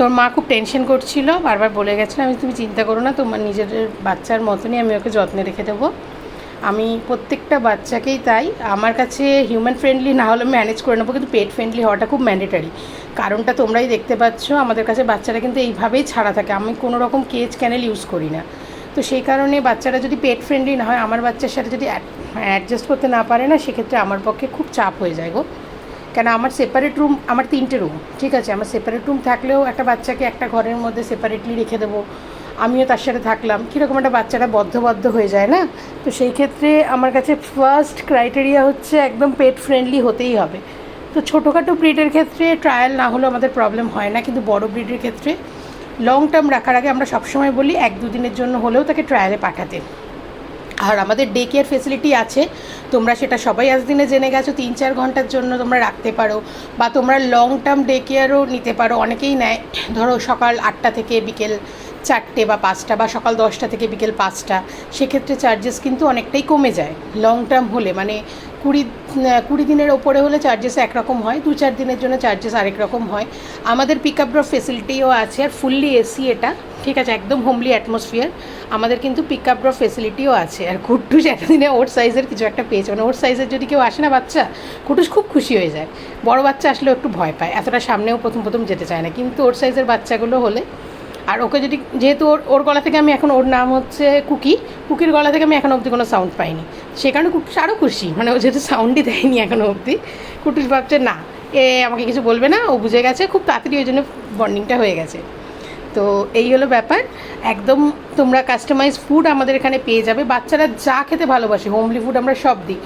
তোর মা খুব টেনশন করছিল, বারবার বলে গেছিল, আমি তুমি চিন্তা করো না, তোমার নিজের বাচ্চার মতনই আমি ওকে যত্নে রেখে দেবো। আমি প্রত্যেকটা বাচ্চাকেই তাই, আমার কাছে হিউম্যান ফ্রেন্ডলি না হলে ম্যানেজ করে নেব, কিন্তু পেট ফ্রেন্ডলি হওয়াটা খুব ম্যান্ডেটারি কারণটা তোমরাই দেখতে পাচ্ছ, আমাদের কাছে বাচ্চারা কিন্তু এইভাবেই ছাড়া থাকে, আমি কোনো রকম কেজ ক্যানেল ইউজ করি না। তো সেই কারণে বাচ্চারা যদি পেট ফ্রেন্ডলি না হয়, আমার বাচ্চার সাথে যদি অ্যাডজাস্ট করতে না পারে না, সেক্ষেত্রে আমার পক্ষে খুব চাপ হয়ে যায় গো। কেন আমার সেপারেট রুম আমার তিনটে রুম ঠিক আছে? আমার সেপারেট রুম থাকলেও একটা বাচ্চাকে একটা ঘরের মধ্যে সেপারেটলি রেখে দেবো। আমিও তার সাথে থাকলাম। কীরকম একটা বাচ্চাটা বদ্ধবদ্ধ হয়ে যায়, না? তো সেই ক্ষেত্রে আমার কাছে ফার্স্ট ক্রাইটেরিয়া হচ্ছে একদম পেট ফ্রেন্ডলি হতেই হবে। তো ছোটোখাটো ব্রিডের ক্ষেত্রে ট্রায়াল না হলেও আমাদের প্রবলেম হয় না। কিন্তু বড় ব্রিডের ক্ষেত্রে লং টার্ম রাখার আগে আমরা সবসময় বলি, এক দুদিনের জন্য হলেও তাকে ট্রায়ালে পাঠাতে। আর আমাদের ডে কেয়ার ফেসিলিটি আছে। তোমরা সেটা সবাই আজ দিনে জেনে গেছো, তিন চার ঘণ্টার জন্য তোমরা রাখতে পারো বা তোমরা লং টার্ম ডে কেয়ারও নিতে পারো, অনেকেই নেয়। ধরো সকাল আটটা থেকে বিকেল চারটে বা পাঁচটা বা সকাল দশটা থেকে বিকেল পাঁচটা। সেক্ষেত্রে চার্জেস কিন্তু অনেকটাই কমে যায় লং টার্ম হলে। মানে কুড়ি কুড়ি দিনের ওপরে হলে চার্জেস একরকম হয়, দু চার দিনের জন্য চার্জেস আরেক রকম হয়। আমাদের পিক আপ ড্রপ ফেসিলিটিও আছে আর ফুললি এসি এটা, ঠিক আছে, একদম হোমলি অ্যাটমসফিয়ার আমাদের কিন্তু পিক আপ ড্রপ ফেসিলিটিও আছে। আর কুট্টুস এতদিনে ওর সাইজের কিছু একটা পেয়েছে। মানে ওর সাইজের যদি কেউ আসে না বাচ্চা, কুটুস খুব খুশি হয়ে যায়। বড় বাচ্চা আসলেও একটু ভয় পায়। এতটা সামনেও প্রথম প্রথম যেতে চায় না। কিন্তু ওর সাইজের বাচ্চাগুলো হলে আর ওকে যদি, যেহেতু ওর ওর গলা থেকে আমি এখন, ওর নাম হচ্ছে কুকি, কুকির গলা থেকে আমি এখনও অবধি কোনো সাউন্ড পাইনি। সে কারণে কুটুস আরও খুশি মানে ও যেহেতু সাউন্ডই দেয়নি এখনও অবধি। কুটুস ভাবছে, না, এ আমাকে কিছু বলবে না, ও বুঝে গেছে, খুব তাড়াতাড়ি ওই জন্য বন্ডিংটা হয়ে গেছে। তো এই হলো ব্যাপার। একদম তোমরা কাস্টমাইজ ফুড আমাদের এখানে পেয়ে যাবে। বাচ্চারা যা খেতে ভালোবাসে হোমলি ফুড আমরা সব দিই।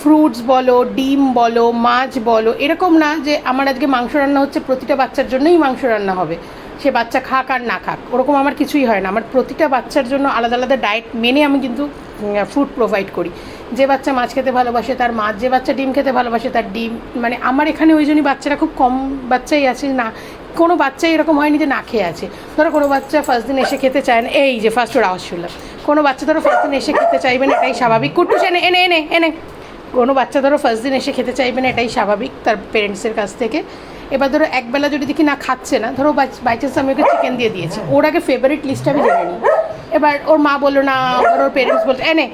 ফ্রুটস বলো, ডিম বলো, মাছ বলো, এরকম না যে আমার আজকে মাংস রান্না হচ্ছে, প্রতিটা বাচ্চার জন্যই মাংস রান্না হবে। সে বাচ্চা খাক আর না খাক, ওরকম আমার কিছুই হয় না। আমার প্রতিটা বাচ্চার জন্য আলাদা আলাদা ডায়েট মেনে আমি কিন্তু ফুড প্রোভাইড করি। যে বাচ্চা মাছ খেতে ভালোবাসে, তার মাছ যে বাচ্চা ডিম খেতে ভালোবাসে, তার ডিম মানে আমার এখানে ওই জন্যই বাচ্চারা খুব কম বাচ্চাই আছে, না, কোনো বাচ্চা এরকম হয়নি যে না খেয়ে আছে। ধরো কোনো বাচ্চা ফার্স্ট দিন এসে খেতে চায় না, এই যে ফার্স্ট ওর আওয়াজ শুনলাম। কোনো বাচ্চা ধরো ফার্স্ট দিন এসে খেতে চাইবে না, এটাই স্বাভাবিক। কুটুস এনে এনে এনে এনে। কোনো বাচ্চা ধরো ফার্স্ট দিন এসে খেতে চাইবে না, এটাই স্বাভাবিক তার পেরেন্টসের কাছ থেকে। এবার ধরো একবেলা যদি দেখি না খাচ্ছে না, ধরো বাই চান্স আমি ওকে চিকেন দিয়ে দিয়েছি। ওর আগে ফেভারিট লিস্ট আমি জেনে নিই। এবার ওর মা বলল, না ওর পেরেন্টস বলছে এনে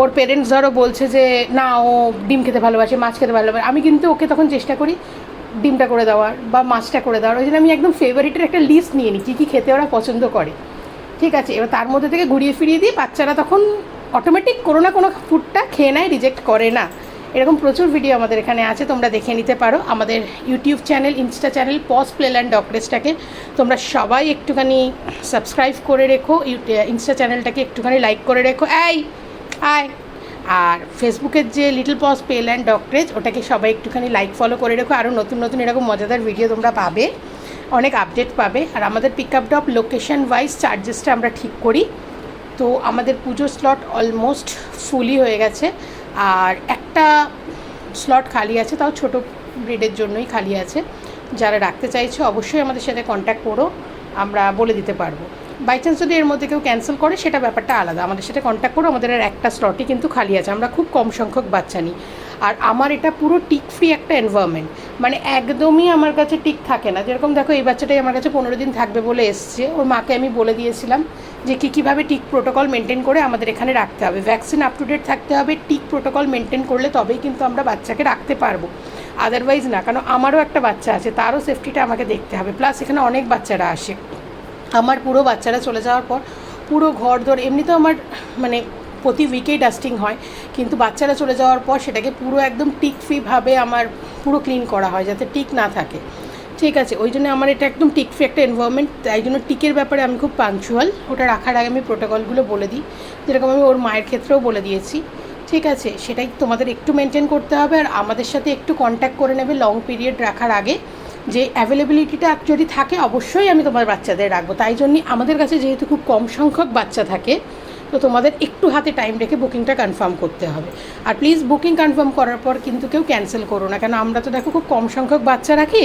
ওর পেরেন্টস ধরো বলছে যে, না, ও ডিম খেতে ভালোবাসে, মাছ খেতে ভালোবাসে। আমি কিন্তু ওকে তখন চেষ্টা করি ডিমটা করে দেওয়ার বা মাছটা করে দেওয়ার। ওই জন্য আমি একদম ফেভারিটের একটা লিস্ট নিয়ে নিই, কী কী খেতে ওরা পছন্দ করে। ঠিক আছে, এবার তার মধ্যে থেকে ঘুরিয়ে ফিরিয়ে দিয়ে বাচ্চারা তখন অটোমেটিক কোনো না কোনো ফুডটা খেয়ে নেয় রিজেক্ট করে না। এরকম প্রচুর ভিডিও আমাদের এখানে আছে, তোমরা দেখে নিতে পারো। আমাদের ইউটিউব চ্যানেল ইনস্টা চ্যানেল পজ প্লেল্যান্ড ডকরেসটাকে তোমরা সবাই একটুখানি সাবস্ক্রাইব করে রেখো ইনস্টা চ্যানেলটাকে একটুখানি লাইক করে রেখো। এই, আয়। আর ফেসবুকের যে লিটল পজ পেল অ্যান্ড ডক্টরেজ ওটাকে সবাই একটুখানি লাইক ফলো করে রেখো। আরও নতুন নতুন এরকম মজাদার ভিডিও তোমরা পাবে। অনেক আপডেট পাবে। আর আমাদের pick up drop location wise চার্জেসটা আমরা ঠিক করি। তো আমাদের পুজোর স্লট অলমোস্ট ফুলই হয়ে গেছে। আর একটা স্লট খালি আছে, তাও ছোটো ব্রিডের জন্যই খালি আছে। যারা রাখতে চাইছে, অবশ্যই আমাদের সাথে কন্ট্যাক্ট করো, আমরা বলে দিতে পারব। বাই চান্স যদি এর মধ্যে কেউ ক্যান্সেল করে, সেটা ব্যাপারটা আলাদা। আমাদের সাথে কন্ট্যাক্ট করো, আমাদের আর একটা স্লটই কিন্তু খালি আছে। আমরা খুব কম সংখ্যক বাচ্চা নিই। আর আমার এটা পুরো টিক ফ্রি একটা এনভায়রনমেন্ট মানে একদমই আমার কাছে টিক থাকে না। যেরকম দেখো, এই বাচ্চাটাই আমার কাছে পনেরো দিন থাকবে বলে এসছে। ওর মাকে আমি বলে দিয়েছিলাম যে কী কীভাবে টিক প্রোটোকল মেনটেন করে আমাদের এখানে রাখতে হবে। ভ্যাকসিন আপ টু ডেট থাকতে হবে, টিক প্রোটোকল মেনটেন করলে তবেই কিন্তু আমরা বাচ্চাকে রাখতে পারব। আদারওয়াইজ না, কারণ আমারও একটা বাচ্চা আছে, তারও সেফটিটা আমাকে দেখতে হবে। প্লাস এখানে অনেক বাচ্চারা আসে। আমার পুরো বাচ্চারা চলে যাওয়ার পর পুরো ঘর দর এমনিতেও আমার মানে প্রতি উইকেই ডাস্টিং হয়, কিন্তু বাচ্চারা চলে যাওয়ার পর সেটাকে পুরো একদম টিক ফ্রিভাবে আমার পুরো ক্লিন করা হয়, যাতে টিক না থাকে। ঠিক আছে, ওই জন্য আমার এটা একদম টিক ফ্রি একটা এনভায়রনমেন্ট তাই জন্য টিকের ব্যাপারে আমি খুব পাঞ্চুয়াল ওটা রাখার আগে আমি প্রোটোকলগুলো বলে দিই। যেরকম আমি ওর মায়ের ক্ষেত্রেও বলে দিয়েছি। ঠিক আছে, সেটাই তোমাদের একটু মেনটেন করতে হবে আর আমাদের সাথে একটু কন্ট্যাক্ট করে নেবে লং পিরিয়ড রাখার আগে। যে অ্যাভেলেবিলিটিটা যদি থাকে, অবশ্যই আমি তোমার বাচ্চাদের রাখব। তাই জন্যই আমাদের কাছে যেহেতু খুব কম সংখ্যক বাচ্চা থাকে, তো তোমাদের একটু হাতে টাইম রেখে বুকিংটা কনফার্ম করতে হবে। আর প্লিজ বুকিং কনফার্ম করার পর কিন্তু কেউ ক্যান্সেল করো না। কেন, আমরা তো দেখো খুব কম সংখ্যক বাচ্চা রাখি।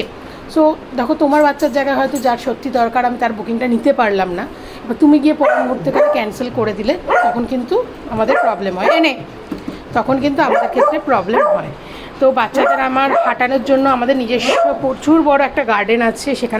সো দেখো, তোমার বাচ্চার জায়গায় হয়তো যার সত্যি দরকার, আমি তার বুকিংটা নিতে পারলাম না। এবার তুমি গিয়ে পরের মুহূর্তে করে ক্যান্সেল করে দিলে, তখন কিন্তু আমাদের প্রবলেম হয়। এনে, তখন কিন্তু আমাদের ক্ষেত্রে প্রবলেম হয়। তো বাচ্চাদের আমার হাঁটানোর জন্য আমাদের নিজস্ব প্রচুর বড় একটা গার্ডেন আছে, সেখানে